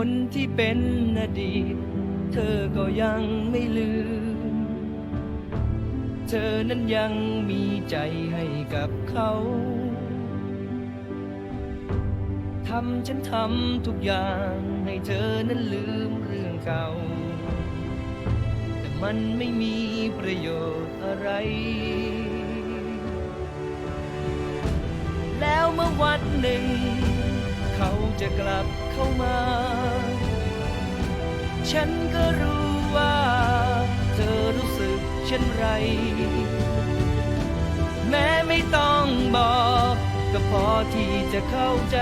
คนที่เป็นอดีต เธอก็ยังไม่ลืม เธอนั้นยังมีใจให้กับเขาทำฉันทำทุกอย่างให้เธอนั้นลืมเรื่องเก่า แต่มันไม่มีประโยชน์อะไร แล้วเมื่อวันหนึ่ง เขาจะกลับเข้ามา ฉันก็รู้ว่า เธอรู้สึกเช่นไร แม้ไม่ต้องบอก ก็พอที่จะเข้าใจ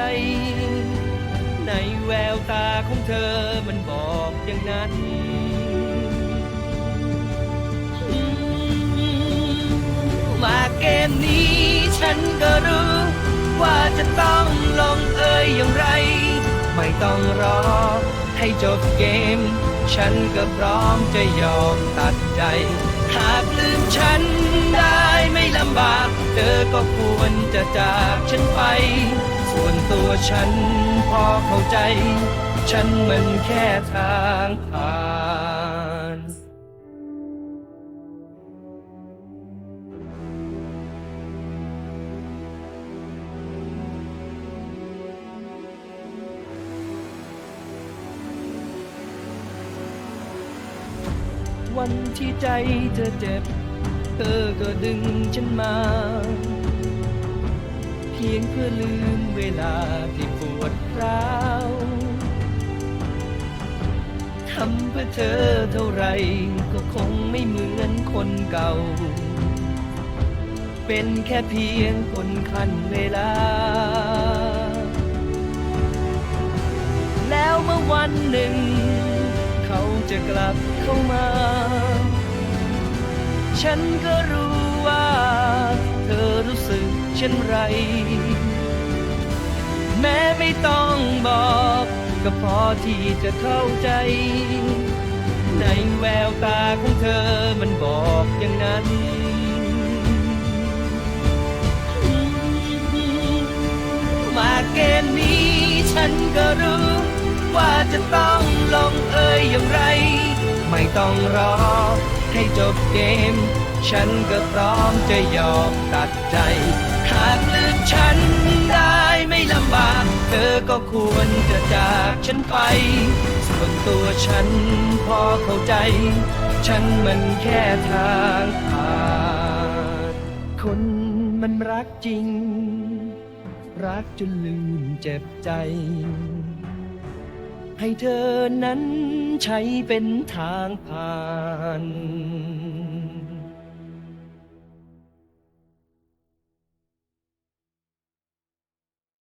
ในแววตาของเธอมันบอกอย่างนั้นมาเกมนี้ฉันก็รู้ ว่าจะต้องลงเอยอย่างไร ไม่ต้องรอ ให้จบเกม ฉันก็พร้อมจะยอมตัดใจ หากลืมฉันได้ไม่ลำบาก เธอก็ควรจะจากฉันไป ส่วนตัวฉันพอเข้าใจ ฉันมันแค่ทางผ่าน วันที่ใจเธอเจ็บ เธอก็ดึงฉันมา เพียงเพื่อลืมเวลาที่ปวดร้าวทำเพื่อเธอเท่าไรก็คงไม่เหมือนคนเก่า เป็นแค่เพียงคนคันเวลา แล้วเมื่อวันหนึ่ง จะกลับเข้ามา ฉันก็รู้ว่า เธอรู้สึกเช่นไร แม้ไม่ต้องบอก ก็พอที่จะเข้าใจ ในแววตาของเธอมันบอกอย่างนั้นมาเกมนี้ฉันก็รู้ว่าจะต้อง อย่างไร ไม่ต้องรอ ให้จบเกม ฉันก็พร้อมจะยอมตัดใจ หากเลืมฉันได้ไม่ลำบาก เธอก็ควรจะจากฉันไป ส่วนตัวฉันพอเข้าใจ ฉันมันแค่ทางผ่านคนมันรักจริง รักจนลืมเจ็บใจ ให้เธอนั้นใช้เป็นทางผ่าน